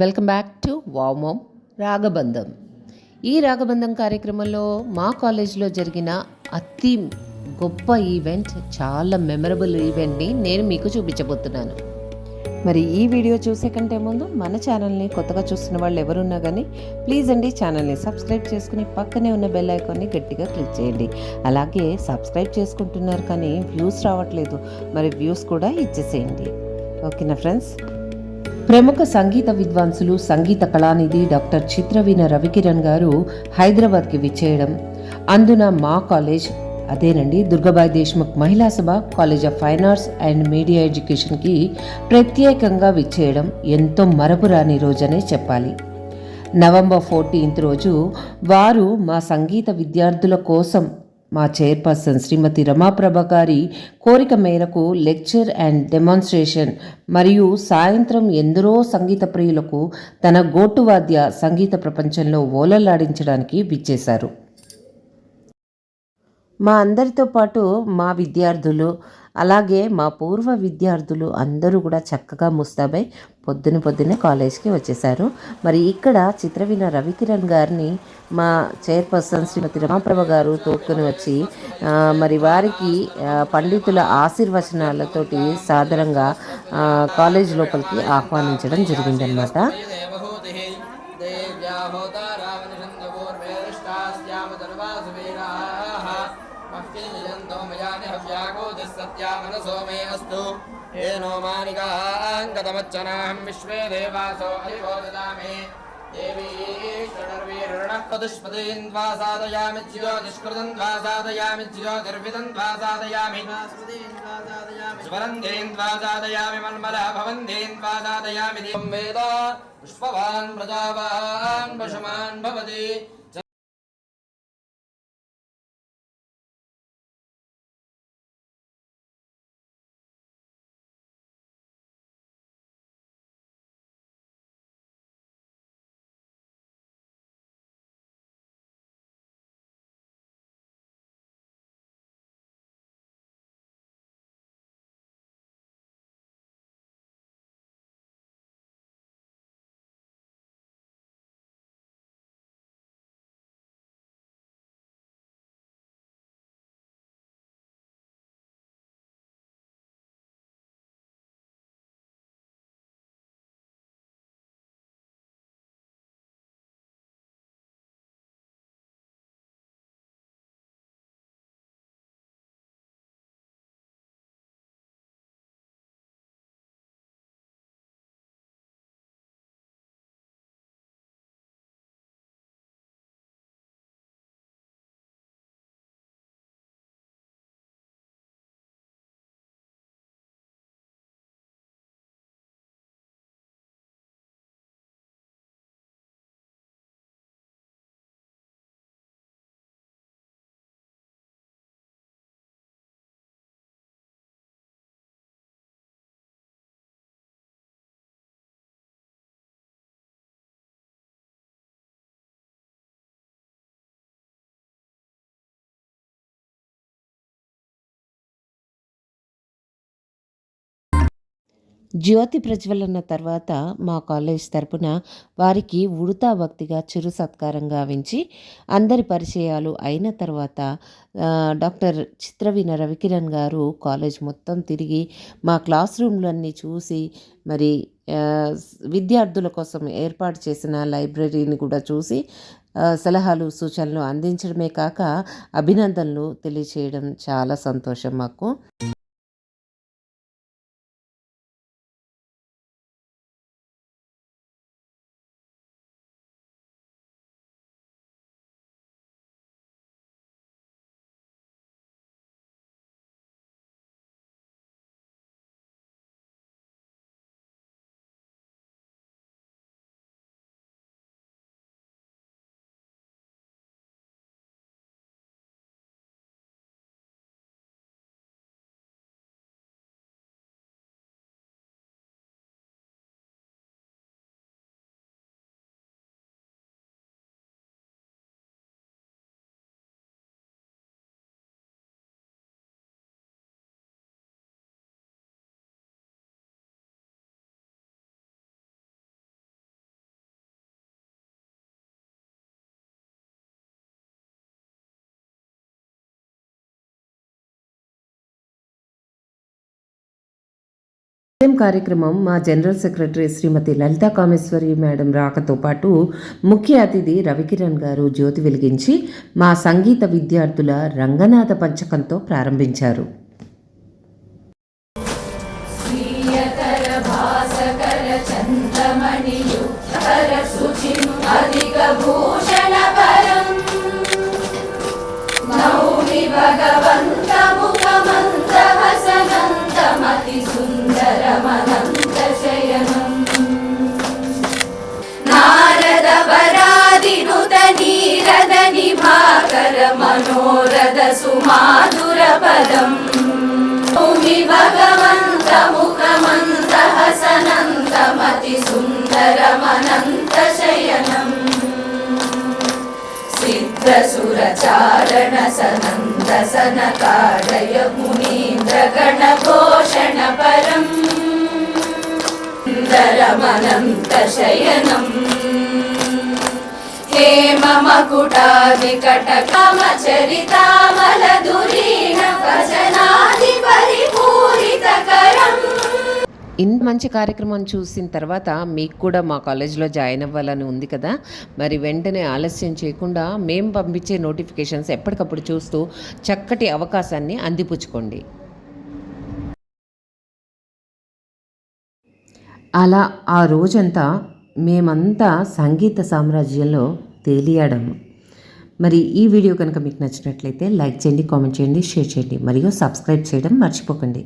Welcome back to వామోమ్ రాగబంధం. ఈ రాగబంధం కార్యక్రమంలో మా కాలేజ్లో జరిగిన అతి గొప్ప ఈవెంట్ చాలా మెమరబుల్ ఈవెంట్ని నేను మీకు చూపించబోతున్నాను. మరి ఈ వీడియో చూసే కంటే ముందు మన ఛానల్ని కొత్తగా చూస్తున్న వాళ్ళు ఎవరున్నా కానీ ప్లీజ్ అండి ఛానల్ని సబ్స్క్రైబ్ చేసుకుని పక్కనే ఉన్న బెల్ ఐకాన్ని గట్టిగా క్లిక్ చేయండి. అలాగే సబ్స్క్రైబ్ చేసుకుంటున్నారు కానీ వ్యూస్ రావట్లేదు మరి వ్యూస్ కూడా ఇచ్చేసేయండి. ఓకేనా ఫ్రెండ్స్? ప్రముఖ సంగీత విద్వాంసులు సంగీత కళానిధి డాక్టర్ చిత్రవీణ రవికిరణ్ గారు హైదరాబాద్కి విచ్చేయడం. అందున మా కాలేజ్ అదేనండి Durgabai Deshmukh Mahila Sabha college of fine arts and media ఎడ్యుకేషన్కి ప్రత్యేకంగా విచ్చేయడం ఎంతో మరపురాని రోజనే చెప్పాలి. నవంబర్ ఫోర్టీన్త్ రోజు వారు మా సంగీత విద్యార్థుల కోసం మా చైర్పర్సన్ శ్రీమతి రమాప్రభ గారి కోరిక మేరకు లెక్చర్ అండ్ డెమాన్స్ట్రేషన్ మరియు సాయంత్రం ఎందరో సంగీత ప్రియులకు తన గోటువాద్య సంగీత ప్రపంచంలో ఓలలాడించడానికి విచ్చేశారు. మా అందరితో పాటు మా విద్యార్థులు అలాగే మా పూర్వ విద్యార్థులు అందరూ కూడా చక్కగా ముస్తాబై పొద్దున పొద్దున్నే కాలేజ్కి వచ్చేసారు మరి ఇక్కడ చిత్రవీణ రవికిరణ్ గారిని మా చైర్పర్సన్ శ్రీమతి రమాప్రభ గారు తోక్కుని వచ్చి మరి వారికి పండితుల ఆశీర్వచనాలతోటి సాధారణంగా కాలేజ్ లోపలికి ఆహ్వానించడం జరిగిందనమాట ఏ నో విశ్వే దేవాసో హరివో బోధదామే దుష్పదయన్ ద్వా సాధయామి జ్యోతిష్కృతం ద్వా సాధయామి జ్యోతిర్విదం ద్వా సాధయామి స్వరందేన్ ద్వా సాధయామి మల్మల భవందేన్ ద్వా సాధయామి పుష్పవాన్ ప్రజావాన్ భవతి జ్యోతి ప్రజ్వలన తర్వాత మా కాలేజ్ తరపున వారికి ఉడతా భక్తిగా చిరు సత్కారం గావించి అందరి పరిచయాలు అయిన తర్వాత డాక్టర్ చిత్రవీణ రవికిరణ్ గారు కాలేజ్ మొత్తం తిరిగి మా క్లాస్ రూమ్లన్నీ చూసి మరి విద్యార్థుల కోసం ఏర్పాటు చేసిన లైబ్రరీని కూడా చూసి సలహాలు సూచనలు అందించడమే కాక అభినందనలు తెలియచేయడం చాలా సంతోషం మాకు. సేమ్ కార్యక్రమం మా general secretary Srimati Lalitha Kameswari madam రాకతో పాటు ముఖ్య అతిథి రవికిరణ్ గారు జ్యోతి వెలిగించి మా సంగీత విద్యార్థుల రంగనాథ పంచకంతో ప్రారంభించారు. భూషణ भगवन्तमुखमन्दहसनन्तमतिसुन्दरमनन्तशयनम् नारदवरादिनुत नीरद निभाकर मनोरथ सुमाधुरपदम् नौमि भगवन्तमुखमन्दहसनन्तमतिसुन्दरमनन्तशयनम् सिद्धसुरचारण सनन्द सनकादय मुनीन्द्रगणघोषण परम् ధరమనంతశయనం. ఇంత మంచి కార్యక్రమం చూసిన తర్వాత మీకు కూడా మా కాలేజ్లో జాయిన్ అవ్వాలని ఉంది కదా. మరి వెంటనే ఆలస్యం చేయకుండా మేము పంపించే నోటిఫికేషన్స్ ఎప్పటికప్పుడు చూస్తూ చక్కటి అవకాశాన్ని అందిపుచ్చుకోండి. అలా ఆ రోజంతా మేమంతా సంగీత సామ్రాజ్యంలో తేలియాడాము. మరి ఈ వీడియో కనుక మీకు నచ్చినట్లయితే లైక్ చేయండి కామెంట్ చేయండి షేర్ చేయండి. మరియు సబ్స్క్రైబ్ చేయడం మర్చిపోకండి.